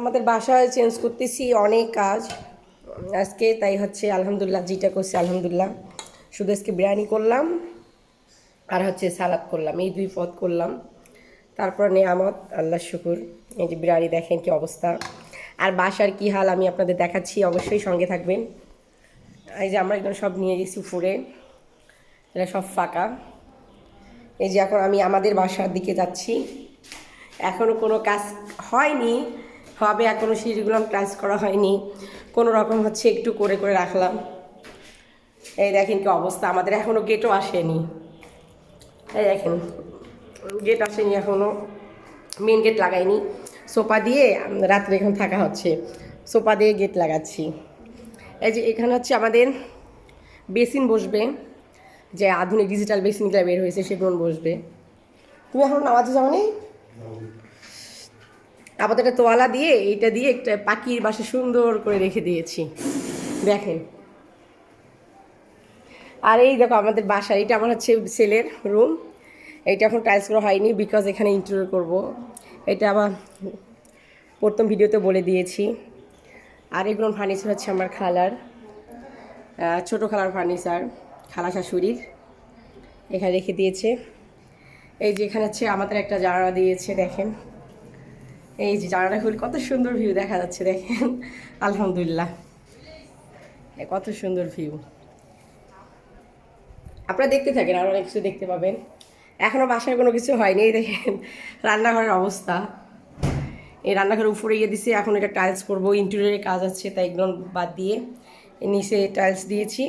আমাদের বাসায় চেঞ্জ করতেছি অনেক কাজ। আজকে তাই হচ্ছে আলহামদুলিল্লাহ, যেটা করছি আলহামদুলিল্লাহ। শুধু আজকে বিরিয়ানি করলাম, আর হচ্ছে সালাদ করলাম, এই দুই পদ করলাম। তারপর নেয়ামত, আল্লাহ শুকুর। এই যে বিরিয়ানি দেখেন কি অবস্থা। আর বাসার কি হাল আমি আপনাদের দেখাচ্ছি, অবশ্যই সঙ্গে থাকবেন। এই যে আমরা একদম সব নিয়ে গেছি ফুরে এটা সব ফাঁকা। এই যে এখন আমি আমাদের বাসার দিকে যাচ্ছি। এখনও কোনো কাজ হয়নি। হবে এখনও সিঁড়িগুলো ক্লাস করা হয়নি। কোনো রকম হচ্ছে একটু করে করে রাখলাম। এই দেখেন কি অবস্থা, আমাদের এখনও গেটও আসেনি। এই দেখেন গেট আসেনি এখনও মেন গেট লাগাইনি। সোফা দিয়ে রাত্রে এখন থাকা হচ্ছে। সোফা দিয়ে গেট লাগাচ্ছি। এই যে এখানে হচ্ছে আমাদের বেসিন বসবে, যে আধুনিক ডিজিটাল বেসিনগুলো বের হয়েছে, সেগুলো বসবে। তুমি এখন নামাজে যাও আপাতত একটা তোয়ালা দিয়ে এইটা দিয়ে একটা পাখির বাসা সুন্দর করে রেখে দিয়েছি। দেখেন। আর এই দেখো আমাদের বাসা এটা আমার হচ্ছে ছেলের রুম এইটা এখন টাইলস করা হয়নি বিকজ এখানে ইন্টারভিউ করব। এটা আবার প্রথম ভিডিওতে বলে দিয়েছি। আর এগুলো ফার্নিচার হচ্ছে আমার খালার ছোটো খালার ফার্নিচার খালা শাশুড়ির। এখানে রেখে দিয়েছে। এই যে এখানে হচ্ছে আমাদের একটা জানালা দিয়েছে, দেখেন। এই যে জানালা খুলে কত সুন্দর ভিউ দেখা যাচ্ছে দেখেন। আলহামদুলিল্লাহ। কত সুন্দর ভিউ আপনারা দেখতে থাকেন, আর অনেক কিছু দেখতে পাবেন। এখনও বাসায় কোনো কিছু হয়নি দেখেন, রান্নাঘরের অবস্থা। এই রান্নাঘরের উপরে গিয়ে দিছি, এখন এটা টাইলস করব। ইন্টেরিয়রের কাজ আছে, তাই এগুলো বাদ দিয়ে নিচে টাইলস দিয়েছি।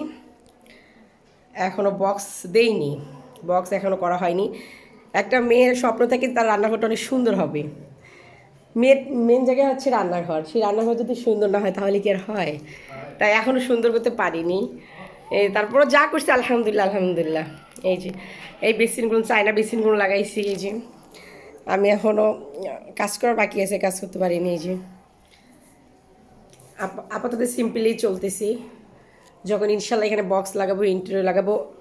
এখনও বক্স দেইনি। বক্স এখনও করা হয়নি। একটা মেয়ের স্বপ্ন থাকে তার রান্নাঘরটা অনেক সুন্দর হবে। মেয়ের মেন জায়গায় হচ্ছে রান্নাঘর। সেই রান্নাঘর যদি সুন্দর না হয়, তাহলে কি আর হয়? তাই এখনও সুন্দর করতে পারিনি। তারপরে যা করছি, আলহামদুলিল্লাহ আলহামদুলিল্লাহ। এই যে, এই বেসিনগুলো, চায়না বেসিনগুলো লাগাইছি, এই যে। আমি এখনও কাজ করার বাকি আছে, কাজ করতে পারিনি, এই যে। আপ- আপাতত সিম্পলি চলতেছি। যখন ইনশাল্লাহ এখানে বক্স লাগাবো ইন্টারভিউ লাগাবো,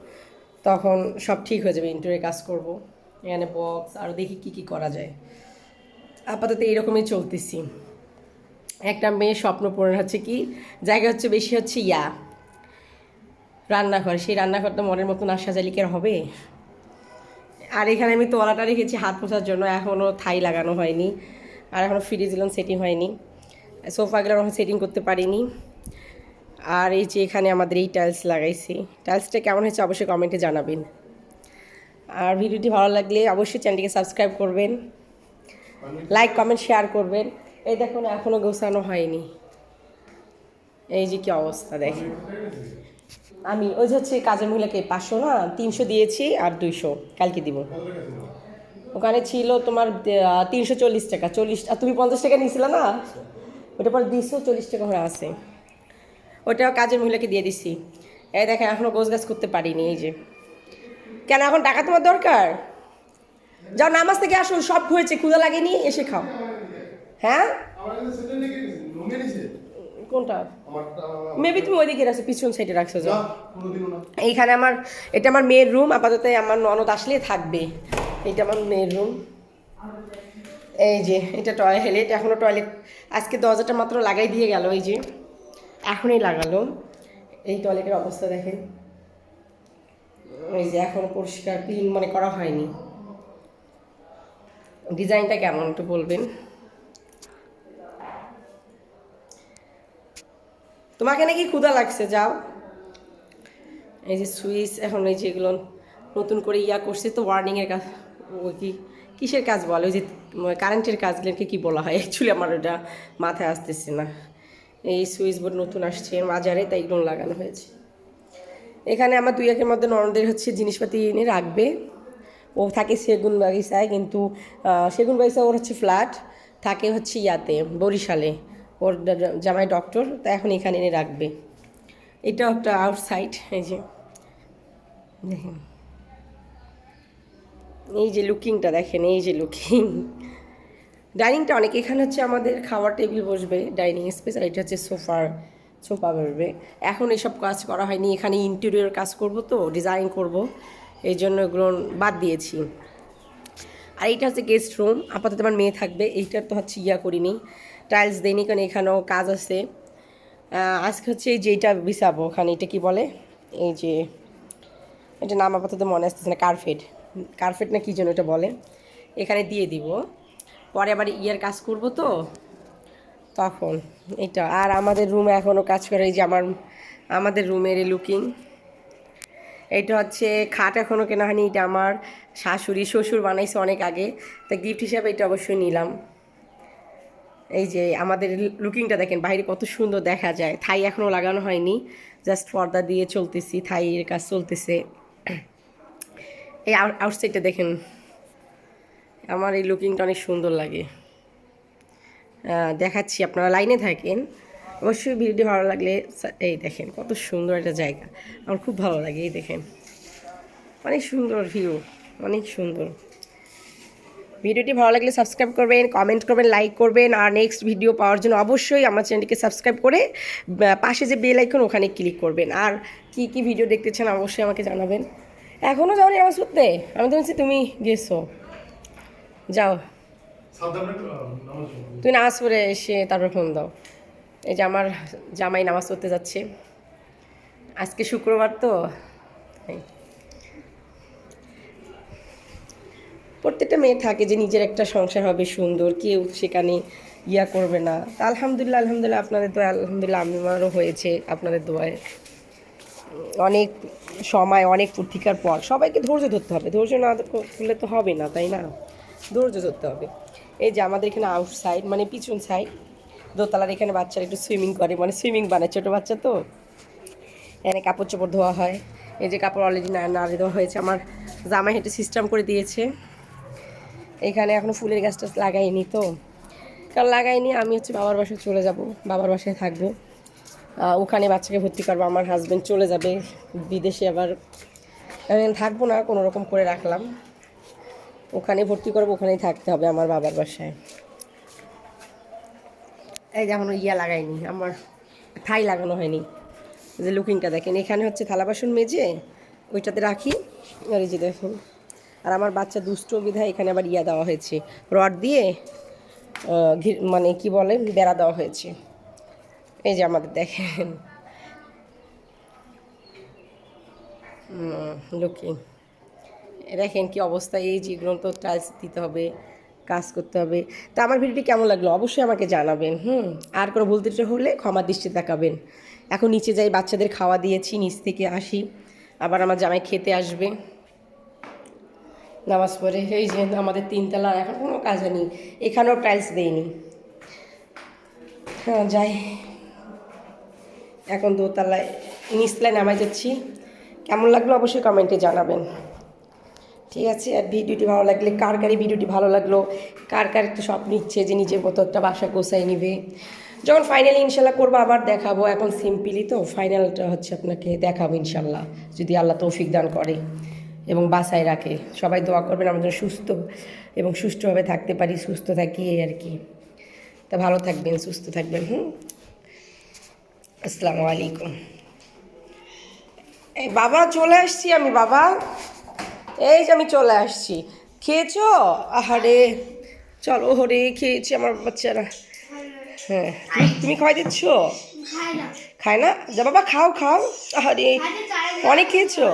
তখন সব ঠিক হয়ে যাবে ইন্টারভিউ কাজ করব। এখানে বক্স, আর দেখি কি কি করা যায়। আপাতত এইরকমই চলতেছি। একটা মেয়ে স্বপ্ন পূরণ হচ্ছে কি, জায়গা হচ্ছে বেশি হচ্ছে ইয়া, রান্নাঘর। সেই রান্নাঘরটা মনের মতন কি আর হবে? আর এখানে আমি তোয়ালাটা রেখেছি হাত মোছার জন্য এখনও থাই লাগানো হয়নি। আর এখনও ফ্রিজগুলো সেটিং হয়নি। সোফাগুলো এখন সেটিং করতে পারিনি। আর এই যে এখানে আমাদের এই টাইলস লাগাইছি। টাইলসটা কেমন হয়েছে অবশ্যই কমেন্টে জানাবেন। আর ভিডিওটি ভালো লাগলে অবশ্যই চ্যানেলটিকে সাবস্ক্রাইব করবেন। লাইক কমেন্ট শেয়ার করবেন। এই দেখুন এখনও গোছানো হয়নি। এই যে কি অবস্থা, দেখেন। আমি ওই যে হচ্ছে কাজের মহিলাকে পাঁচশো, না, তিনশো দিয়েছি আর দুইশো। কালকে দিব। ওখানে ছিল তোমার তিনশো চল্লিশ টাকা। চল্লিশ, আর তুমি পঞ্চাশ টাকা নিয়েছিলে, না? ওটা পর দিছো চল্লিশ টাকা করে আছে। ওটাও কাজের মহিলাকে দিয়ে দিছি। এই দেখেন এখনও গোছ গাছ করতে পারিনি, এই যে। কেন, এখন টাকা তোমার দরকার? যাও নামাজ থেকে আসো, সব হয়েছে ক্ষুদা লাগেনি, এসে খাও। হ্যাঁ? কোনটা? মেবি তুমি ওইদিকে রাখছো, পিছন সাইডে রাখছো, যাও। এইখানে আমার, এটা আমার মেয়ের রুম আপাতত আমার ননদ আসলে থাকবে। এটা আমার মেয়ের রুম এই যে, এটা টয়লেট এখনও টয়লেট আজকে দরজাটা মাত্র লাগাই দিয়ে গেল, এই যে। এখনই লাগালো। এই টয়লেটের অবস্থা দেখেন। এই যে, এখনও পরিষ্কার ক্লিন মানে করা হয়নি। ডিজাইনটা কেমন একটু বলবেন? তোমাকে নাকি ক্ষুধা লাগছে, যাও। এই যে সুইচ, এখন এই যেগুলো নতুন করে ইয়া করছে, তো ওয়ার্নিংয়ের কাজ ওই কি কিসের কাজ বলে? ওই যে কারেন্টের কাজগুলোকে কি বলা হয়? অ্যাকচুয়ালি আমার ওটা মাথায় আসতেছে না। এই সুইচ বোর্ড নতুন আসছে, বাজারে, তাই এগুলো লাগানো হয়েছে। এখানে আমার দুই একের মধ্যে ননদের হচ্ছে জিনিসপাতি এনে রাখবে। ও থাকে সেগুন বাগিচায়, কিন্তু সেগুন বাগিচা ওর হচ্ছে ফ্ল্যাট থাকে হচ্ছে ইয়াতে, বরিশালে। ওর জামাই ডক্টর তা এখন এখানে এনে রাখবে। এটাও একটা আউটসাইড এই যে, দেখেন। এই যে লুকিংটা দেখেন, এই যে লুকিং ডাইনিংটা অনেক, এখানে হচ্ছে আমাদের খাওয়ার টেবিল বসবে, ডাইনিং স্পেস, আর এটা হচ্ছে সোফার সোফা বসবে। এখন এসব কাজ করা হয়নি, এখানে ইন্টেরিয়র কাজ করব তো ডিজাইন করব। এই জন্য এগুলো বাদ দিয়েছি। আর এইটা হচ্ছে গেস্ট রুম আপাতত আমার মেয়ে থাকবে। এইটার তো হচ্ছে ইয়া করিনি। টাইলস দেয়নি কারণ এখানেও কাজ আছে। আজকে হচ্ছে এই যেটা বিছাবো ওখানে, এটা কি বলে? এই যে, এটা নাম আপাতত মনে আসতেছে না কার্পেট কার্পেট না কী জন্য এটা বলে? এখানে দিয়ে দিব। পরে আবার ইয়ার কাজ করব তো। তখন এটা আর আমাদের রুমে এখনও কাজ করে, এই যে আমার, আমাদের রুমের লুকিং এইটা হচ্ছে খাট এখনও কেনা হয়নি, এটা আমার শাশুড়ি, শ্বশুর বানাইছে অনেক আগে। তা গিফট হিসাবে এটা অবশ্যই নিলাম। এই যে আমাদের লুকিংটা দেখেন, বাইরে কত সুন্দর দেখা যায়। থাই এখনও লাগানো হয়নি জাস্ট পর্দা দিয়ে চলতেছি, থাইয়ের কাজ চলতেছে। এই আউটসাইডটা দেখেন, আমার এই লুকিংটা অনেক সুন্দর লাগে। দেখাচ্ছি, আপনারা লাইনে থাকেন। অবশ্যই ভিডিও ভালো লাগলে এই দেখেন কত সুন্দর একটা জায়গা। আমার খুব ভালো লাগে এই দেখেন। অনেক সুন্দর ভিউ অনেক সুন্দর। ভিডিওটি ভালো লাগলে সাবস্ক্রাইব করবেন কমেন্ট করবেন লাইক করবেন আর নেক্সট ভিডিও পাওয়ার জন্য অবশ্যই আমার চ্যানেলটিকে সাবস্ক্রাইব করে পাশে যে বেল আইকন ওখানে ক্লিক করবেন। আর কি কি ভিডিও দেখতে চান অবশ্যই আমাকে জানাবেন। এখনও যাওনি আমার সত্যি আমি তো বলছি তুমি গেছো। যাও। তুই নামাজ পড়ে। এসে তারপর ফোন দাও। এই যে আমার জামাই নামাজ পড়তে যাচ্ছে। আজকে শুক্রবার তো প্রত্যেকটা মেয়ে থাকে যে নিজের একটা সংসার হবে সুন্দর, কেউ সেখানে ইয়া করবে না। তা আলহামদুলিল্লাহ আলহামদুলিল্লাহ আপনাদের দোয়া আলহামদুলিল্লাহ আমারও হয়েছে আপনাদের দোয়ায়। অনেক সময়, অনেক ফুর্তিকার পর সবাইকে ধৈর্য ধরতে হবে। ধৈর্য না করলে তো হবে না, তাই না? ধৈর্য ধরতে হবে। এই যে আমাদের এখানে আউটসাইড মানে পিছন সাইড দোতলার এখানে বাচ্চারা একটু সুইমিং করে মানে সুইমিং বানায়, ছোটো বাচ্চা তো। এখানে কাপড় চোপড় ধোয়া হয়। এই যে কাপড় অলরেডি নাড়ি দেওয়া হয়েছে, আমার জামাই হেঁটে সিস্টেম করে দিয়েছে। এখানে এখনও ফুলের গাছ টাছ লাগাইনি তো। কারণ লাগাইনি, আমি হচ্ছে বাবার বাসায় চলে যাব, বাবার বাসায় থাকব। ওখানে বাচ্চাকে ভর্তি করব, আমার হাজব্যান্ড চলে যাবে, বিদেশে আবার থাকব না, কোনো রকম করে রাখলাম। ওখানে ভর্তি করব, ওখানেই থাকতে হবে আমার বাবার বাসায়। এই যে এখনও ইয়া লাগাইনি, আমার থাই লাগানো হয়নি। যে লুকিংটা দেখেন, এখানে হচ্ছে থালা বাসন মেজে ওইটাতে রাখি। আর এই যে দেখুন, আর আমার বাচ্চা দুষ্ট বিধায় এখানে আবার ইয়া দেওয়া হয়েছে। রড দিয়ে মানে কি বলে, বেড়া দেওয়া হয়েছে। এই যে আমাদের দেখেন। লুকিং। দেখেন কি অবস্থা, এই যেগুলো তো টাইলস দিতে হবে। কাজ করতে হবে। তা আমার ভিডিওটি কেমন লাগল অবশ্যই আমাকে জানাবেন, হুম? আর কোনো ভুল ত্রুটি হলে ক্ষমা দৃষ্টি তাকাবেন। এখন নিচে যাই, বাচ্চাদের খাওয়া দিয়েছি, নিচ থেকে আসি। আবার আমার জামাই খেতে আসবে। নামাজ পড়ে, এই যে আমাদের তিনতলা, এখন কোনো কাজ নেই। এখানেও টাইলস দেয়নি হ্যাঁ যাই। এখন দোতলায়, নিচতলায় নামাই যাচ্ছি। কেমন লাগল অবশ্যই কমেন্টে জানাবেন। ঠিক আছে? আর ভিডিওটি ভালো লাগলে কার কার ভিডিওটি ভালো লাগল? কার কার একটা স্বপ্ন ইচ্ছে যে নিজের মতো একটা বাসা গোছাই নিবে? যখন ফাইনালি ইনশাল্লাহ করব, আবার দেখাবো। এখন সিম্পলি তো ফাইনালটা হচ্ছে আপনাকে দেখাবো ইনশাল্লাহ, যদি আল্লাহ তৌফিক দান করে এবং বাসায় রাখে। সবাই দোয়া করবেন, আমরা যেন সুস্থ এবং সুষ্ঠুভাবে থাকতে পারি, সুস্থ থাকি এই আর কি। তা ভালো থাকবেন, সুস্থ থাকবেন, হুম? আসসালামু আলাইকুম। এই বাবা, চলে আসছি আমি, বাবা। এই যে আমি চলে আসছি। খেয়েছো? আহারে চলো হরে খেয়েছি আমার বাচ্চারা। হ্যাঁ তুমি তুমি খাওয়াই দিচ্ছ? খায় না? যা বাবা খাও খাও। আহারে খাইতে অনেক খেয়েছো?